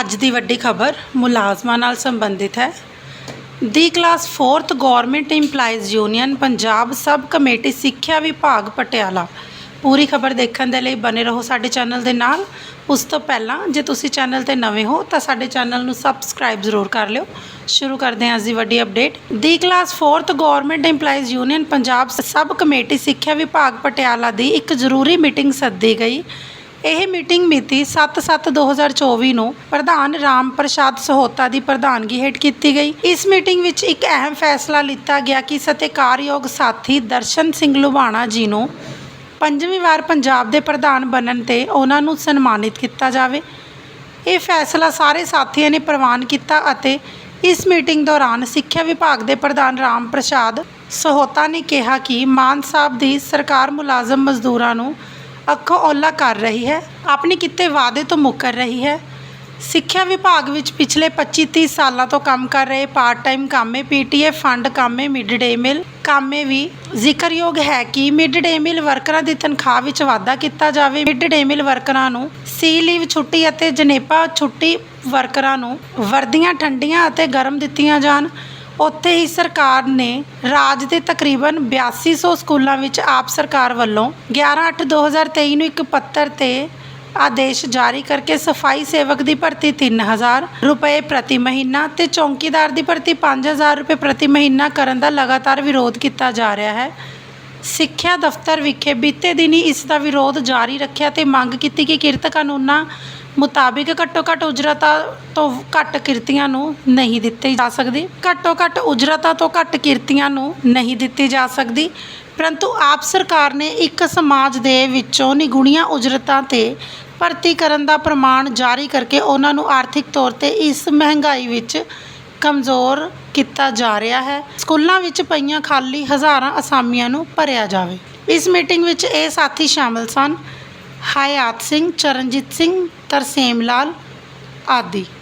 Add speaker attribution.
Speaker 1: ਅੱਜ ਦੀ ਵੱਡੀ ਖਬਰ ਮੁਲਾਜ਼ਮਾਂ ਨਾਲ ਸੰਬੰਧਿਤ ਹੈ। ਦੀ class 4th government EMPLOYEES union, Punjab sub committee ਸਿੱਖਿਆ ਵਿਭਾਗ, ਪਟਿਆਲਾ। ਪੂਰੀ ਖਬਰ ਦੇਖਣ ਦੇ ਲਈ ਬਨੇ ਰਹੋ ਸਾਡੇ ਚੈਨਲ ਦੇ ਨਾਲ। ਉਸ ਤੋਂ ਪਹਿਲਾਂ ਜੇ ਤੁਸੀਂ ਚੈਨਲ ਤੇ ਨਵੇਂ ਹੋ ਤਾਂ ਸਾਡੇ ਚੈਨਲ ਨੂੰ ਸਬਸਕ੍ਰਾਈਬ ਜ਼ਰੂਰ ਕਰ ਲਿਓ। ਸ਼ੁਰੂ ਕਰਦੇ ਹਾਂ ਅੱਜ ਦੀ ਵੱਡੀ ਅਪਡੇਟ। ਦੀ class 4th government EMPLOYEES union, Punjab sub committee ਸਿੱਖਿਆ ਵਿਭਾਗ, ਪਟਿਆਲਾ ਦੀ ਇੱਕ ਜ਼ਰੂਰੀ ਮੀਟਿੰਗ ਸੱਦੀ ਗਈ। ਇਹ ਮੀਟਿੰਗ ਮਿਤੀ 7/7/2024 ਨੂੰ ਪ੍ਰਧਾਨ ਰਾਮ ਪ੍ਰਸਾਦ ਸਹੋਤਾ ਦੀ ਪ੍ਰਧਾਨਗੀ ਹੇਠ ਕੀਤੀ ਗਈ। ਇਸ ਮੀਟਿੰਗ ਵਿੱਚ ਇੱਕ ਅਹਿਮ ਫੈਸਲਾ ਲਿੱਤਾ ਗਿਆ ਕਿ ਸਤਿਕਾਰਯੋਗ ਸਾਥੀ ਦਰਸ਼ਨ ਸਿੰਘ ਲੁਬਾਣਾ ਜੀ ਨੂੰ ਪੰਜਵੀਂ ਵਾਰ ਪੰਜਾਬ ਦੇ ਪ੍ਰਧਾਨ ਬਣਨ ਤੇ ਉਹਨਾਂ ਨੂੰ ਸਨਮਾਨਿਤ ਕੀਤਾ ਜਾਵੇ। ਇਹ ਫੈਸਲਾ ਸਾਰੇ ਸਾਥੀਆਂ ਨੇ ਪ੍ਰਵਾਨ ਕੀਤਾ ਅਤੇ ਇਸ ਮੀਟਿੰਗ ਦੌਰਾਨ ਸਿੱਖਿਆ ਵਿਭਾਗ ਦੇ ਪ੍ਰਧਾਨ ਰਾਮ ਪ੍ਰਸਾਦ ਸਹੋਤਾ ਨੇ ਕਿਹਾ ਕਿ ਮਾਨ ਸਾਹਿਬ ਦੀ ਸਰਕਾਰ ਮੁਲਾਜ਼ਮ ਮਜ਼ਦੂਰਾਂ ਨੂੰ ਅੱਖੋਂ ਓਲਾ ਕਰ ਰਹੀ ਹੈ, ਆਪਣੇ ਕੀਤੇ ਵਾਅਦੇ ਤੋਂ ਮੁੱਕਰ ਰਹੀ ਹੈ। ਸਿੱਖਿਆ ਵਿਭਾਗ ਵਿੱਚ ਪਿਛਲੇ 25-30 ਸਾਲਾਂ ਤੋਂ ਕੰਮ ਕਰ ਰਹੇ ਪਾਰਟ ਟਾਈਮ ਕਾਮੇ ਪੀਟੀਏ ਫੰਡ ਕਾਮੇ ਮਿਡ ਡੇ ਮੀਲ ਕਾਮੇ ਵੀ ਜ਼ਿਕਰਯੋਗ ਹੈ ਕਿ ਮਿਡ ਡੇ ਮੀਲ ਵਰਕਰਾਂ ਦੀ ਤਨਖਾਹ ਵਿੱਚ ਵਾਧਾ ਕੀਤਾ ਜਾਵੇ। ਮਿਡ ਡੇ ਮੀਲ ਵਰਕਰਾਂ ਨੂੰ ਸੀ ਲੀਵ ਛੁੱਟੀ ਅਤੇ ਜਨੇਪਾ ਛੁੱਟੀ ਵਰਕਰਾਂ ਨੂੰ ਵਰਦੀਆਂ, ਠੰਡੀਆਂ ਅਤੇ ਗਰਮ ਦਿੱਤੀਆਂ ਜਾਣ। ਉੱਥੇ ਹੀ ਸਰਕਾਰ ਨੇ ਰਾਜ ਦੇ ਤਕਰੀਬਨ 8200 ਸਕੂਲਾਂ ਵਿੱਚ ਆਪ ਸਰਕਾਰ ਵੱਲੋਂ 11/8/2023 ਨੂੰ ਇੱਕ ਪੱਤਰ ਤੇ ਆਦੇਸ਼ ਜਾਰੀ ਕਰਕੇ ਸਫ਼ਾਈ ਸੇਵਕ ਦੀ ਭਰਤੀ 3000 ਰੁਪਏ ਪ੍ਰਤੀ ਮਹੀਨਾ ਤੇ ਚੌਕੀਦਾਰ ਦੀ ਭਰਤੀ 5000 ਰੁਪਏ ਪ੍ਰਤੀ ਮਹੀਨਾ ਕਰਨ ਦਾ ਲਗਾਤਾਰ ਵਿਰੋਧ ਕੀਤਾ ਜਾ ਰਿਹਾ ਹੈ। ਸਿੱਖਿਆ ਦਫ਼ਤਰ ਵਿਖੇ ਬੀਤੇ ਦਿਨੀ ਇਸ ਦਾ ਵਿਰੋਧ ਜਾਰੀ ਰੱਖਿਆ ਤੇ ਮੰਗ ਕੀਤੀ ਕਿ ਕਿਰਤ ਕਾਨੂੰਨਾਂ ਮੁਤਾਬਿਕ ਘੱਟੋ ਘੱਟ ਉਜਰਤਾਂ ਤੋਂ ਘੱਟ ਕਿਰਤੀਆਂ ਨੂੰ ਨਹੀਂ ਦਿੱਤੀ ਜਾ ਸਕਦੇ। ਘੱਟੋ ਘੱਟ ਉਜਰਤਾਂ ਤੋਂ ਘੱਟ ਕਿਰਤੀਆਂ ਨੂੰ ਨਹੀਂ ਦਿੱਤੀ ਜਾ ਸਕਦੀ। ਪਰੰਤੂ ਆਪ ਸਰਕਾਰ ਨੇ ਇੱਕ ਸਮਾਜ ਦੇ ਵਿੱਚੋਂ ਨਿਗੁਣੀਆਂ ਉਜਰਤਾਂ ਤੇ ਭਰਤੀ ਕਰਨ ਦਾ ਪ੍ਰਮਾਣ ਜਾਰੀ ਕਰਕੇ ਉਹਨਾਂ ਨੂੰ ਆਰਥਿਕ ਤੌਰ ਤੇ ਇਸ ਮਹਿੰਗਾਈ ਵਿੱਚ ਕਮਜ਼ੋਰ ਕੀਤਾ ਜਾ ਰਿਹਾ ਹੈ। ਸਕੂਲਾਂ ਵਿੱਚ ਪਈਆਂ ਖਾਲੀ ਹਜ਼ਾਰਾਂ ਅਸਾਮੀਆਂ ਨੂੰ ਭਰਿਆ ਜਾਵੇ। ਇਸ ਮੀਟਿੰਗ ਵਿੱਚ ਇਹ ਸਾਥੀ ਸ਼ਾਮਲ ਸਨ। ਹਯਾਤ ਸਿੰਘ, ਚਰਨਜੀਤ ਸਿੰਘ, ਤਰਸੇਮ ਲਾਲ ਆਦਿ।